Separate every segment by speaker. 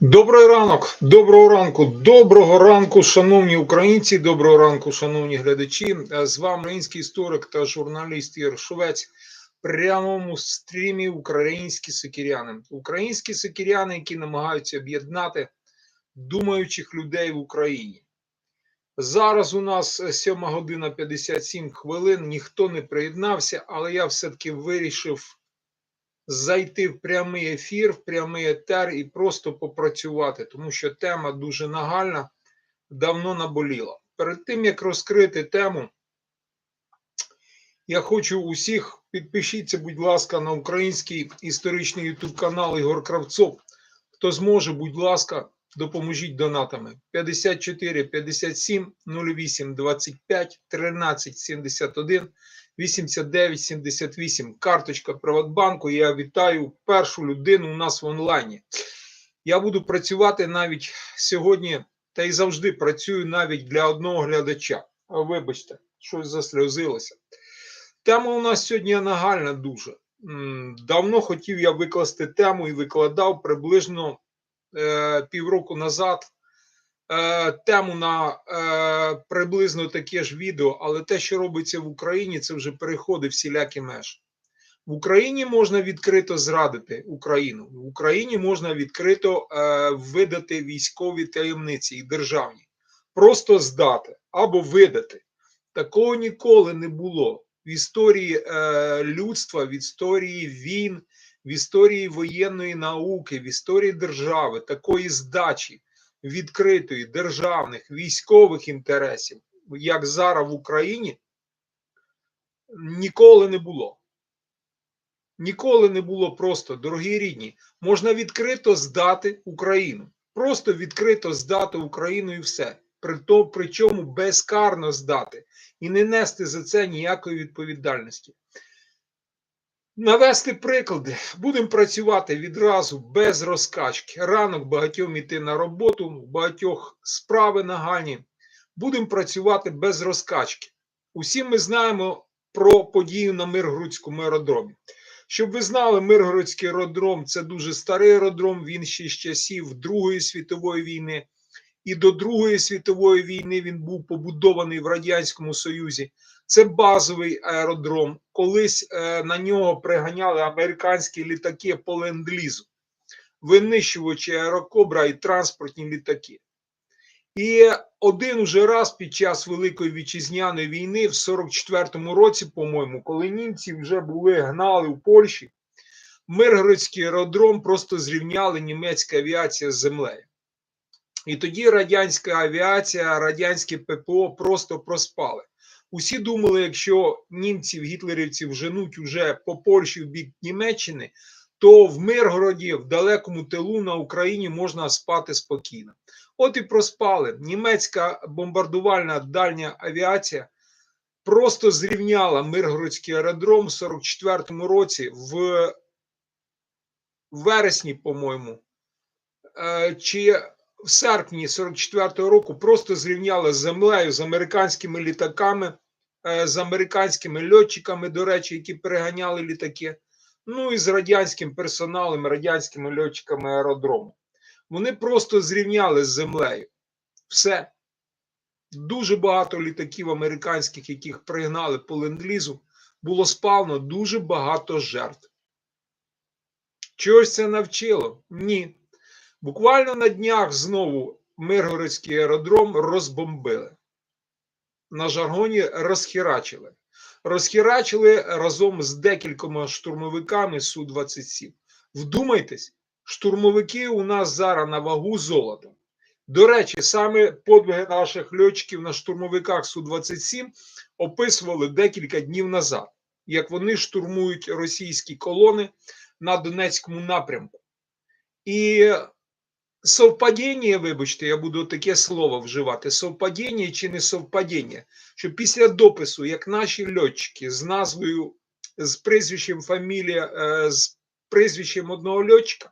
Speaker 1: Добрий ранок, доброго ранку, доброго ранку, шановні українці, доброго ранку, шановні глядачі. Е, З вами український історик та журналіст Ігор Шовець. В прямому стрімі українські сокіряни. Українські сокіряни, які намагаються об'єднати думаючих людей в Україні. Зараз у нас 7 година 57 хвилин. Ніхто не приєднався, але я все-таки вирішив зайти в прямий ефір, в прямий етер і просто попрацювати, тому що тема дуже нагальна, давно наболіла. Перед тим як розкрити тему, я хочу усіх підпишіться, будь ласка, на український історичний ютуб канал Ігор Кравцов. Хто зможе, будь ласка, допоможіть донатами 54 57 08 25 13 71 89 78. Карточка Приватбанку. Я вітаю першу людину у нас в онлайні. Я буду працювати навіть сьогодні, та й завжди працюю навіть для одного глядача. Вибачте, щось засльозилося. Тема у нас сьогодні нагальна дуже. Давно хотів я викласти тему і викладав приблизно е, півроку назад е, тему на е, приблизно таке ж відео, але те, що робиться в Україні, це вже переходить всілякі межі. В Україні можна відкрито зрадити Україну. В Україні можна відкрито е, видати військові таємниці і державні, просто здати або видати. Такого ніколи не було в історії е, людства, в історії війн, в історії воєнної науки, в історії держави, такої здачі відкритої державних військових інтересів, як зараз в Україні, ніколи не було. Ніколи не було просто, дорогі рідні, можна відкрито здати Україну. Просто відкрито здати Україну і все. Причому безкарно здати і не нести за це ніякої відповідальності. Навести приклади, будемо працювати відразу без розкачки. Ранок багатьом іти на роботу, багатьох справи нагальні. Будемо працювати без розкачки. Усі ми знаємо про подію на Миргородському аеродромі. Щоб ви знали, Миргородський аеродром це дуже старий аеродром. Він ще з часів Другої світової війни. І до Другої світової війни він був побудований в Радянському Союзі. Це базовий аеродром. Колись е, на нього приганяли американські літаки по ленд-лізу, винищувачі аерокобра і транспортні літаки. І один уже раз під час Великої вітчизняної війни, в 44-му році, по-моєму, коли німці вже були гнали в Польщі, Миргородський аеродром просто зрівняли німецька авіація з землею. І тоді радянська авіація, радянське ППО просто проспали. Усі думали, якщо німців, гітлерівців женуть уже по Польщі в бік Німеччини, то в Миргороді, в далекому тилу на Україні можна спати спокійно. От і проспали. Німецька бомбардувальна дальня авіація просто зрівняла Миргородський аеродром в 44-му році в вересні, по-моєму, е, чи в серпні 44-го року просто зрівняли з землею з американськими літаками, з американськими льотчиками, до речі, які переганяли літаки. Ну і з радянським персоналом, радянськими льотчиками аеродрому. Вони просто зрівняли з землею. Все. Дуже багато літаків американських, яких пригнали по ленд-лізу, було спалено дуже багато жертв. Чогось це навчило? Ні. Буквально на днях знову Миргородський аеродром розбомбили. На жаргоні розхерачили. Розхерачили разом з декількома штурмовиками Су-27. Вдумайтесь, штурмовики у нас зараз на вагу золота. До речі, саме подвиги наших льотчиків на штурмовиках Су-27 описували декілька днів назад, як вони штурмують російські колони на Донецькому напрямку. І совпадіння, вибачте, я буду таке слово вживати: совпадіння чи не совпадіння, що після допису, як наші льотчики з назвою, з прізвищем фамілія, е, з прізвищем одного льотчика,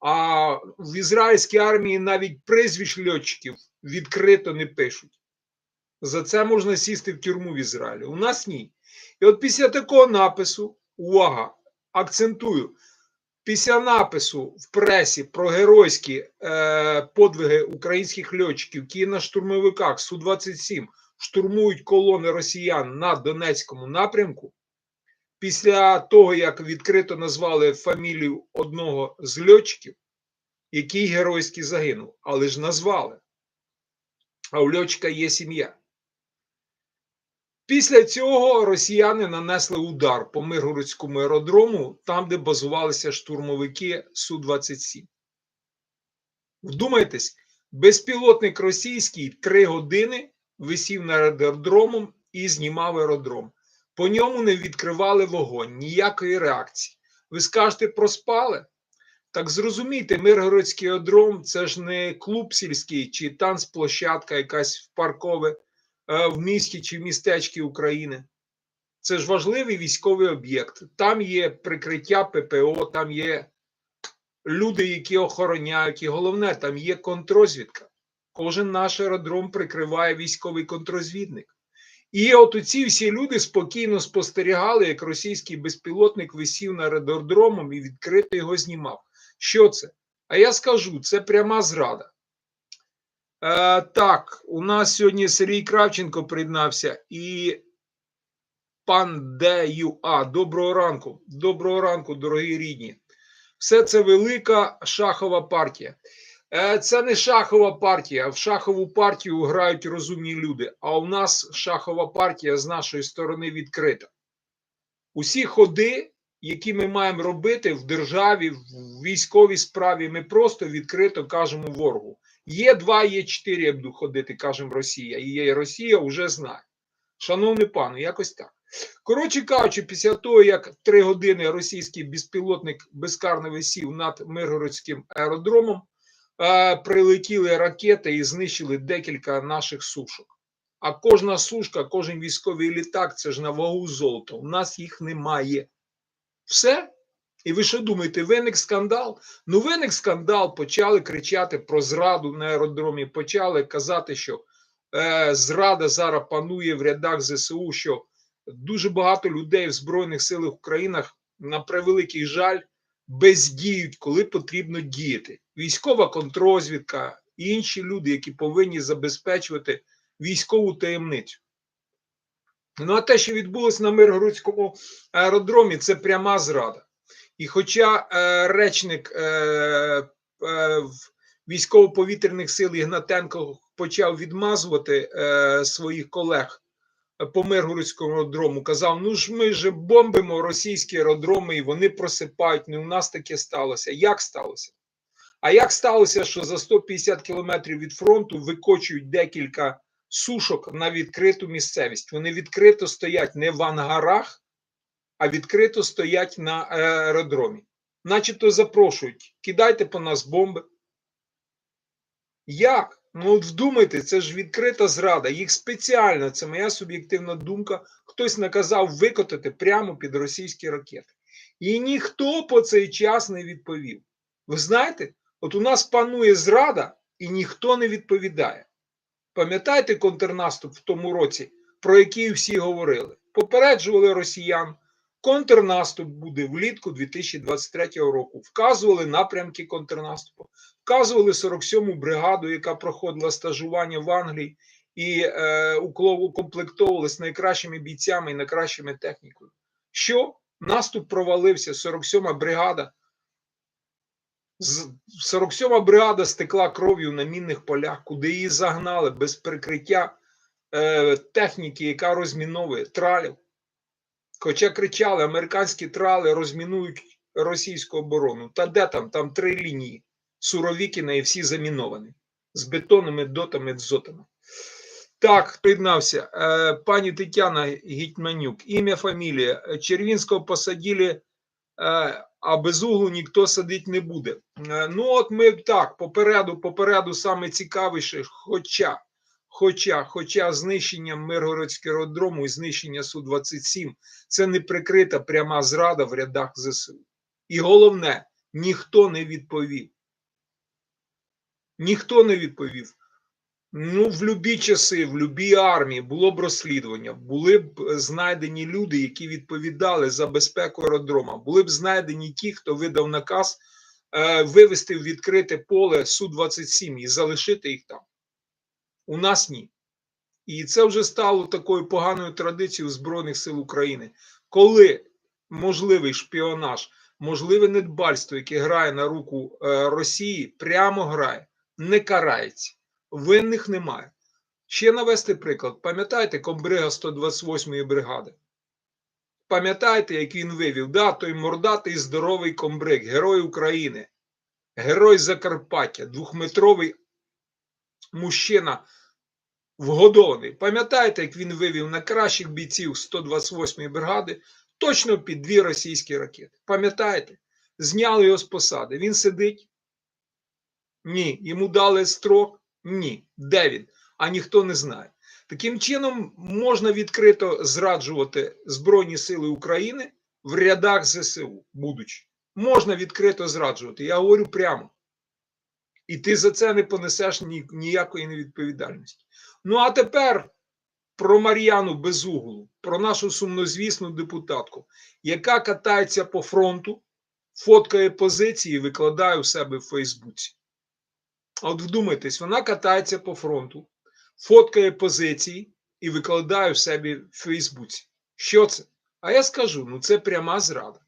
Speaker 1: а в ізраїльській армії навіть прізвищ льотчиків відкрито не пишуть. За це можна сісти в тюрму в Ізраїлі. У нас ні. І от після такого напису, увага, акцентую, Після напису в пресі про геройські е, подвиги українських льотчиків, які на штурмовиках Су-27 штурмують колони росіян на Донецькому напрямку, після того, як відкрито назвали фамілію одного з льотчиків, який геройськи загинув, але ж назвали. А у льотчика є сім'я. Після цього росіяни нанесли удар по Миргородському аеродрому, там, де базувалися штурмовики Су-27. Вдумайтесь, безпілотник російський три години висів над аеродромом і знімав аеродром. По ньому не відкривали вогонь, ніякої реакції. Ви скажете, проспали? Так зрозумійте, Миргородський аеродром це ж не клуб сільський чи танцплощадка якась в паркове в місті чи в містечці України. Це ж важливий військовий об'єкт. Там є прикриття ППО, там є люди, які охороняють, і головне, там є контрозвідка. Кожен наш аеродром прикриває військовий контрозвідник. І от ці всі люди спокійно спостерігали, як російський безпілотник висів над аеродромом і відкрито його знімав. Що це? А я скажу, це пряма зрада. Е, так, у нас сьогодні Сергій Кравченко приєднався і пан ДЮА. Доброго ранку. Доброго ранку, дорогі рідні. Все це велика шахова партія. Е, Це не шахова партія. В шахову партію грають розумні люди. А у нас шахова партія з нашої сторони відкрита. Усі ходи, які ми маємо робити в державі, в військовій справі, ми просто відкрито кажемо ворогу. Є два, є чотири, я буду ходити, кажемо Росія. І є Росія вже знає. Шановний пане, якось так. Коротше кажучи, після того, як три години російський безпілотник безкарно висів над Миргородським аеродромом, е, прилетіли ракети і знищили декілька наших сушок. А кожна сушка, кожен військовий літак це ж на вагу золота. У нас їх немає. Все. І ви що думаєте, виник скандал? Ну, виник скандал, почали кричати про зраду на аеродромі, почали казати, що е, зрада зараз панує в рядах ЗСУ, що дуже багато людей в Збройних силах України, на превеликий жаль, бездіють, коли потрібно діяти. Військова контрозвідка і інші люди, які повинні забезпечувати військову таємницю. Ну, а те, що відбулося на Миргородському аеродромі, це пряма зрада. І хоча е, речник е, е, військово-повітряних сил Ігнатенко почав відмазувати своїх колег по Миргородському аеродрому, казав: ну ж ми ж бомбимо російські аеродроми, і вони просипають. Не у нас таке сталося. Як сталося? А як сталося, що за 150 кілометрів від фронту викочують декілька сушок на відкриту місцевість? Вони відкрито стоять не в ангарах, а відкрито стоять на аеродромі. Начебто запрошують, кидайте по нас бомби. Як? Ну, от вдумайте, це ж відкрита зрада. Їх спеціально, це моя суб'єктивна думка, хтось наказав викотати прямо під російські ракети. І ніхто по цей час не відповів. Ви знаєте, от у нас панує зрада, і ніхто не відповідає. Пам'ятаєте контрнаступ в тому році, про який всі говорили? Попереджували росіян. Контрнаступ буде влітку 2023 року. Вказували напрямки контрнаступу, вказували 47-му бригаду, яка проходила стажування в Англії і е, укомплектовувалась найкращими бійцями і найкращими технікою. Що? Наступ провалився. 47-ма бригада. 47-ма бригада стекла кров'ю на мінних полях, куди її загнали без прикриття е, техніки, яка розміновує тралів. Хоча кричали, американські трали розмінують російську оборону. Та де там? Там три лінії. Суровікіна і всі заміновані. З бетонними дотами, дзотами. Так, приєднався. Е, пані Тетяна Гітьманюк. Ім'я, фамілія. Червінського посадили, е, а без углу ніхто садити не буде. Е, ну, от ми так, попереду, попереду саме цікавіше, хоча. Хоча хоча знищення Миргородського аеродрому і знищення Су-27 це не прикрита пряма зрада в рядах ЗСУ. І головне, ніхто не відповів. Ніхто не відповів. Ну, в любі часи, в любій армії було б розслідування, були б е, знайдені люди, які відповідали за безпеку аеродрома, були б знайдені ті, хто видав наказ е, вивести в відкрите поле Су-27 і залишити їх там. У нас ні. І це вже стало такою поганою традицією Збройних сил України, коли можливий шпіонаж, можливе недбальство, яке грає на руку е, Росії, прямо грає, не карається. Винних немає. Ще навести приклад. Пам'ятаєте комбрига 128-ї бригади? Пам'ятаєте, як він вивів? Да, той мордатий здоровий комбриг, герой України, герой Закарпаття, двохметровий мужчина вгодований. Пам'ятаєте, як він вивів на кращих бійців 128-ї бригади точно під дві російські ракети? Пам'ятаєте? Зняли його з посади. Він сидить? Ні. Йому дали строк? Ні. Де він? А ніхто не знає. Таким чином можна відкрито зраджувати Збройні Сили України в рядах ЗСУ, будучи. Можна відкрито зраджувати. Я говорю прямо. І ти за це не понесеш ні, ніякої невідповідальності. Ну а тепер про Мар'яну Безуглу, про нашу сумнозвісну депутатку, яка катається по фронту, фоткає позиції і викладає у себе в Фейсбуці. От вдумайтесь, вона катається по фронту, фоткає позиції і викладає в себе в Фейсбуці. Що це? А я скажу: ну це пряма зрада.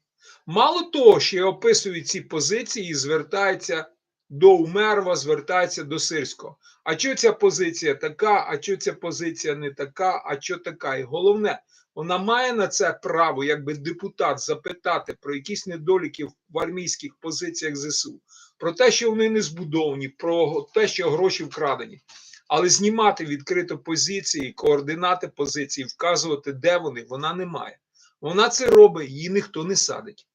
Speaker 1: Мало того, що я описую ці позиції і звертається до Умерва, звертається до Сирського. А що ця позиція така, а що ця позиція не така, а що така? І головне, вона має на це право, якби депутат, запитати про якісь недоліки в армійських позиціях ЗСУ, про те, що вони не збудовані, про те, що гроші вкрадені. Але знімати відкрито позиції, координати позиції, вказувати, де вони, вона не має. Вона це робить, її ніхто не садить.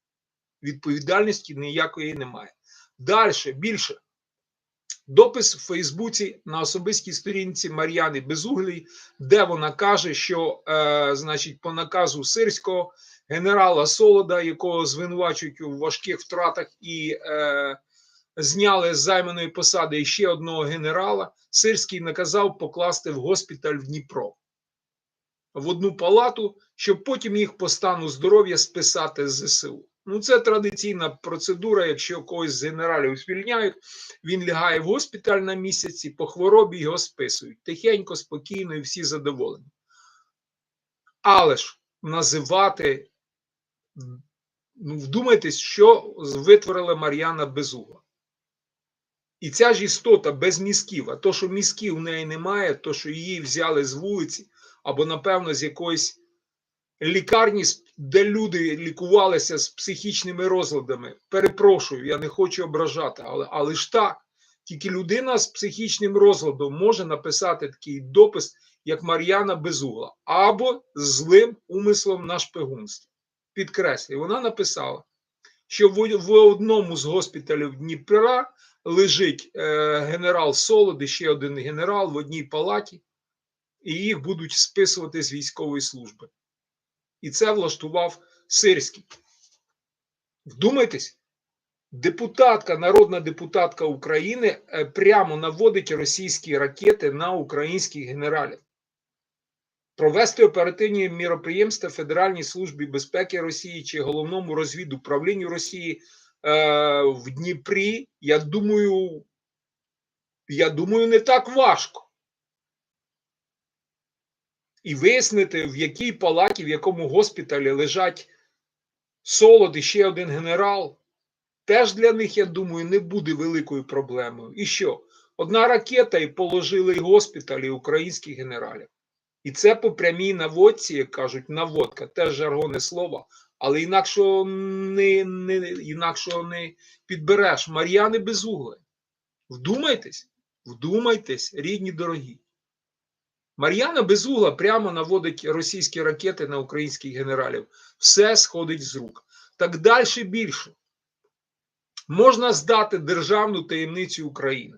Speaker 1: Відповідальності ніякої немає. Далі більше. Допис в Фейсбуці на особистій сторінці Мар'яни Безуглій, де вона каже, що, е, значить, по наказу сирського генерала Солода, якого звинувачують у важких втратах і е, зняли з займаної посади ще одного генерала, Сирський наказав покласти в госпіталь в Дніпро в одну палату, щоб потім їх по стану здоров'я списати з ЗСУ. Ну, це традиційна процедура. Якщо когось з генералів звільняють, він лягає в госпіталь на місяці, по хворобі його списують. Тихенько, спокійно і всі задоволені. Але ж називати, ну, вдумайтесь, що витворила Мар'яна Безугла. І ця ж істота без мізків, а то, що мізків у неї немає, то, що її взяли з вулиці, або, напевно, з якоїсь лікарні, де люди лікувалися з психічними розладами. Перепрошую, я не хочу ображати, але, але ж так. Тільки людина з психічним розладом може написати такий допис, як Мар'яна Безугла, або злим умислом на шпигунство. Підкреслюю, вона написала, що в, одному з госпіталів Дніпра лежить е, генерал Солод і ще один генерал в одній палаті, і їх будуть списувати з військової служби. І це влаштував Сирський. Вдумайтесь, депутатка, народна депутатка України е, прямо наводить російські ракети на українських генералів. Провести оперативні міроприємства Федеральній службі безпеки Росії чи головному розвідуправлінню Росії е, в Дніпрі, я думаю, я думаю, не так важко і вияснити, в якій палаті, в якому госпіталі лежать солод і ще один генерал, теж для них, я думаю, не буде великою проблемою. І що? Одна ракета і положили і госпіталі українських генералів. І це по прямій наводці, як кажуть, наводка, теж жаргоне слово, але інакше не, не, інакше не підбереш. Мар'яни безугли. Вдумайтесь, вдумайтесь, рідні дорогі. Мар'яна Безугла прямо наводить російські ракети на українських генералів. Все сходить з рук. Так далі більше. Можна здати державну таємницю України.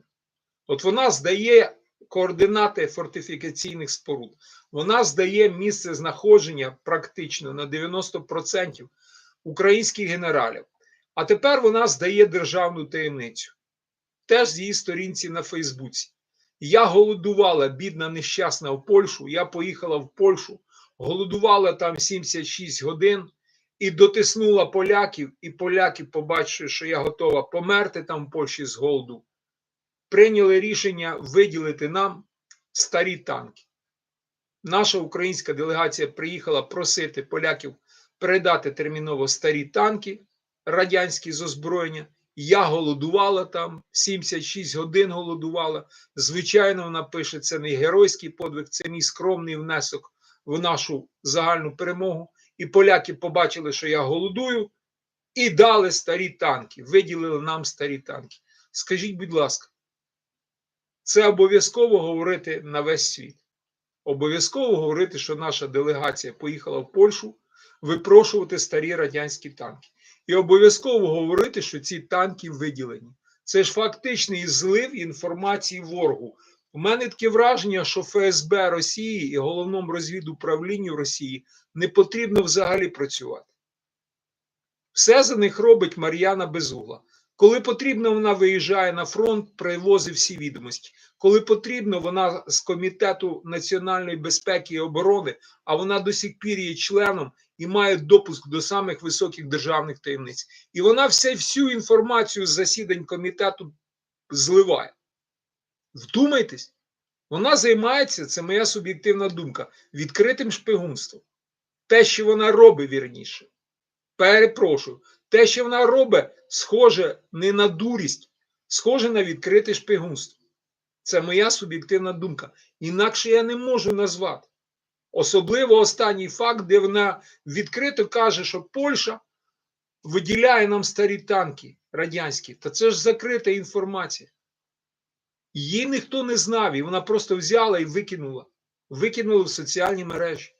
Speaker 1: От вона здає координати фортифікаційних споруд. Вона здає місце знаходження практично на 90% українських генералів. А тепер вона здає державну таємницю. Теж з її сторінці на Фейсбуці. Я голодувала, бідна, нещасна в Польщу. Я поїхала в Польщу, голодувала там 76 годин і дотиснула поляків. І поляки, побачивши, що я готова померти там в Польщі з голоду, прийняли рішення виділити нам старі танки. Наша українська делегація приїхала просити поляків передати терміново старі танки радянські з озброєння. Я голодувала там 76 годин голодувала. Звичайно, вона пише, це не геройський подвиг, це мій скромний внесок в нашу загальну перемогу. І поляки побачили, що я голодую, і дали старі танки, виділили нам старі танки. Скажіть, будь ласка, це обов'язково говорити на весь світ. Обов'язково говорити, що наша делегація поїхала в Польщу випрошувати старі радянські танки. І обов'язково говорити, що ці танки виділені. Це ж фактичний злив інформації ворогу. У мене таке враження, що ФСБ Росії і головному розвідуправлінню Росії не потрібно взагалі працювати. Все за них робить Мар'яна Безугла. Коли потрібно, вона виїжджає на фронт, привозить всі відомості. Коли потрібно, вона з комітету національної безпеки і оборони, а вона до сих пір є членом і має допуск до самих високих державних таємниць. І вона все, всю інформацію з засідань комітету зливає. Вдумайтесь, вона займається, це моя суб'єктивна думка, відкритим шпигунством. Те, що вона робить вірніше. Перепрошую, те, що вона робить, схоже не на дурість, схоже на відкрите шпигунство. Це моя суб'єктивна думка. Інакше я не можу назвати. Особливо останній факт, де вона відкрито каже, що Польща виділяє нам старі танки радянські. Та це ж закрита інформація. Її ніхто не знав, і вона просто взяла і викинула. Викинула в соціальні мережі.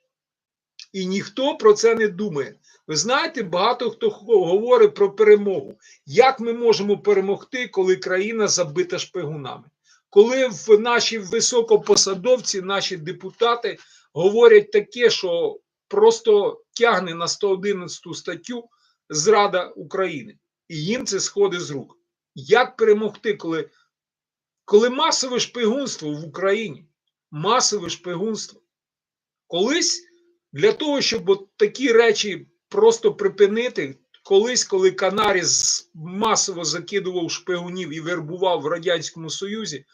Speaker 1: І ніхто про це не думає. Ви знаєте, багато хто говорить про перемогу. Як ми можемо перемогти, коли країна забита шпигунами? Коли в наші високопосадовці, наші депутати говорять таке, що просто тягне на 111 статтю Зрада України, і їм це сходить з рук. Як перемогти, коли, коли масове шпигунство в Україні? Масове шпигунство. Колись для того, щоб от такі речі просто припинити, колись, коли Канаріс масово закидував шпигунів і вербував в Радянському Союзі,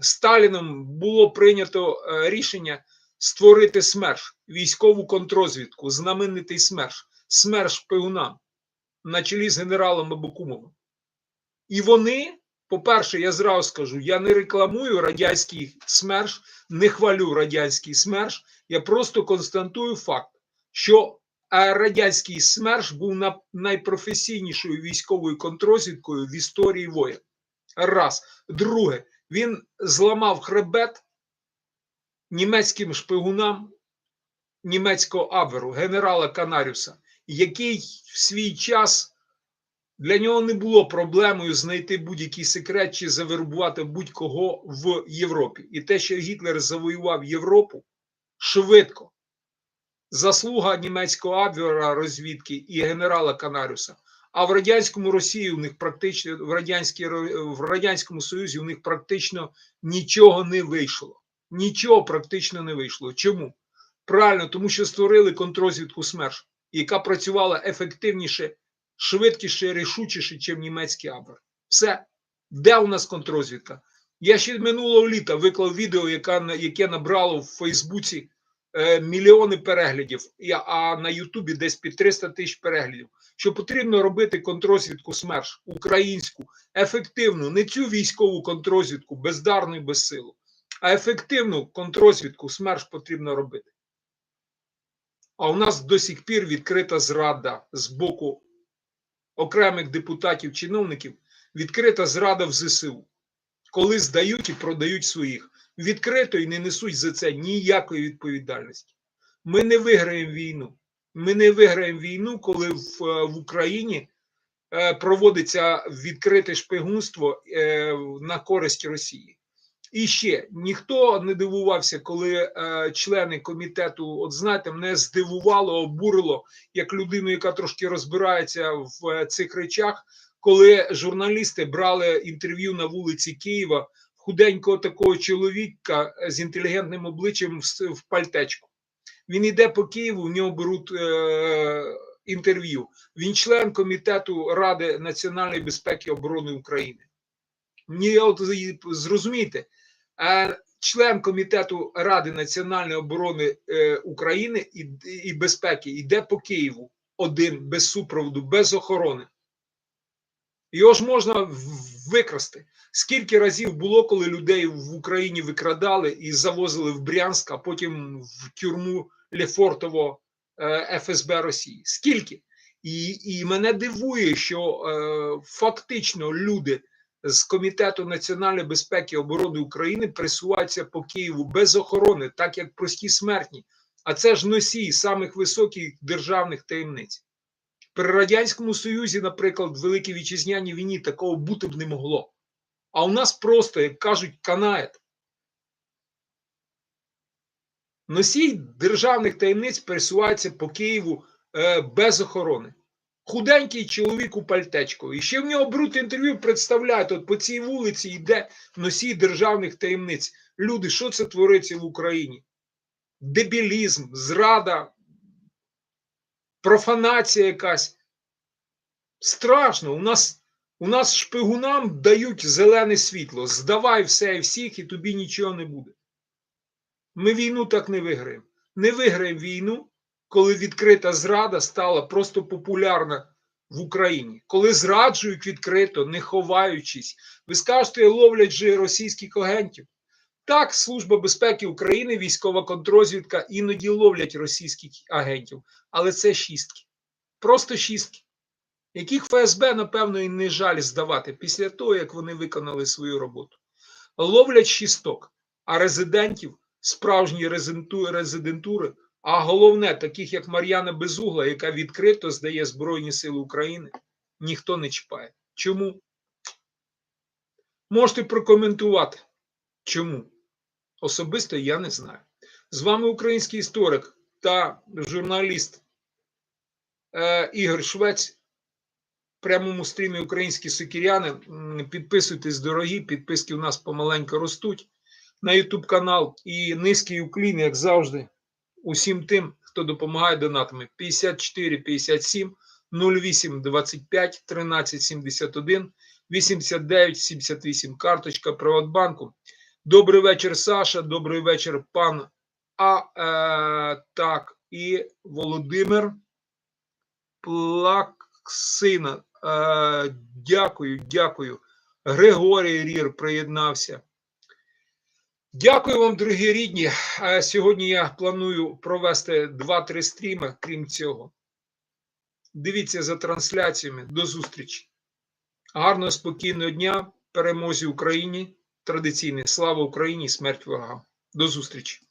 Speaker 1: Сталіном було прийнято е, рішення створити СМЕРШ, військову контрозвідку, знаменитий СМЕРШ, СМЕРШ шпигунам на чолі з генералом Абакумовим. І вони, по-перше, я зразу скажу, я не рекламую радянський СМЕРШ, не хвалю радянський СМЕРШ, я просто констатую факт, що радянський СМЕРШ був найпрофесійнішою військовою контрозвідкою в історії воєн. Раз. Друге, він зламав хребет німецьким шпигунам німецького Абверу, генерала Канарюса, який в свій час для нього не було проблемою знайти будь-який секрет чи завербувати будь-кого в Європі. І те, що Гітлер завоював Європу швидко, заслуга німецького Абвера розвідки і генерала Канарюса. А в радянському Росії у них практично в радянській в радянському Союзі у них практично нічого не вийшло. Нічого практично не вийшло. Чому? Правильно, тому що створили контрозвідку СМЕРШ, яка працювала ефективніше, швидкіше, рішучіше, ніж німецький Абвер. Все, де у нас контрозвідка? Я ще минулого літа виклав відео, яке, набрало в Фейсбуці е, мільйони переглядів, а на Ютубі десь під 300 тисяч переглядів що потрібно робити контрозвідку СМЕРШ українську, ефективну, не цю військову контрозвідку, бездарну і безсилу, а ефективну контрозвідку СМЕРШ потрібно робити. А у нас до сих пір відкрита зрада з боку окремих депутатів-чиновників, відкрита зрада в ЗСУ, коли здають і продають своїх. Відкрито і не несуть за це ніякої відповідальності. Ми не виграємо війну. Ми не виграємо війну, коли в, е, в Україні е, проводиться відкрите шпигунство е, на користь Росії. І ще ніхто не дивувався, коли члени комітету, от знаєте, мене здивувало, обурило як людину, яка трошки розбирається в цих речах, коли журналісти брали інтерв'ю на вулиці Києва худенького такого чоловіка з інтелігентним обличчям в, пальтечку. Він іде по Києву, в нього беруть е, інтерв'ю. Він член комітету Ради національної безпеки і оборони України. Мені от зрозумійте, е, член комітету Ради національної оборони е, України і, і безпеки йде по Києву один без супроводу, без охорони. Його ж можна викрасти. Скільки разів було, коли людей в Україні викрадали і завозили в Брянськ, а потім в тюрму Лефортово е, ФСБ Росії? Скільки? І, і мене дивує, що е, фактично люди з Комітету національної безпеки і оборони України пересуваються по Києву без охорони, так як прості смертні. А це ж носій самих високих державних таємниць. При Радянському Союзі, наприклад, в Великій Вітчизняній війні такого бути б не могло. А у нас просто, як кажуть, канает. Носій державних таємниць пересувається по Києву е, без охорони. Худенький чоловік у пальтечку. І ще в нього беруть інтерв'ю, представляють, от по цій вулиці йде носій державних таємниць. Люди, що це твориться в Україні? Дебілізм, зрада, профанація якась. Страшно. У нас, у нас шпигунам дають зелене світло. Здавай все і всіх, і тобі нічого не буде. Ми війну так не виграємо. Не виграємо війну, коли відкрита зрада стала просто популярна в Україні. Коли зраджують відкрито, не ховаючись. Ви скажете, ловлять же російських агентів. Так, Служба безпеки України, військова контрозвідка іноді ловлять російських агентів, але це шістки. Просто шістки, яких ФСБ, напевно, і не жаль здавати після того, як вони виконали свою роботу. Ловлять шісток, а резидентів, справжні резидентури, а головне, таких як Мар'яна Безугла, яка відкрито здає Збройні Сили України, ніхто не чіпає. Чому? Можете прокоментувати. Чому? Особисто я не знаю. З вами український історик та журналіст е, Ігор Швець. Прямому стрімі українські сокіряни. М, Підписуйтесь, дорогі, підписки у нас помаленько ростуть на YouTube канал. І низький уклін, як завжди, усім тим, хто допомагає донатами. 54 57 08 25 13 71 89 78 карточка Приватбанку. Добрий вечір, Саша. Добрий вечір, пан А. Е, так, і Володимир Плаксина. Е, дякую, дякую. Григорій Рір приєднався. Дякую вам, дорогі рідні. Е, Сьогодні я планую провести 2-3 стріми, крім цього. Дивіться за трансляціями. До зустрічі. Гарного спокійного дня. Перемозі Україні. Традиційне. Слава Україні! Смерть ворогам. До зустрічі.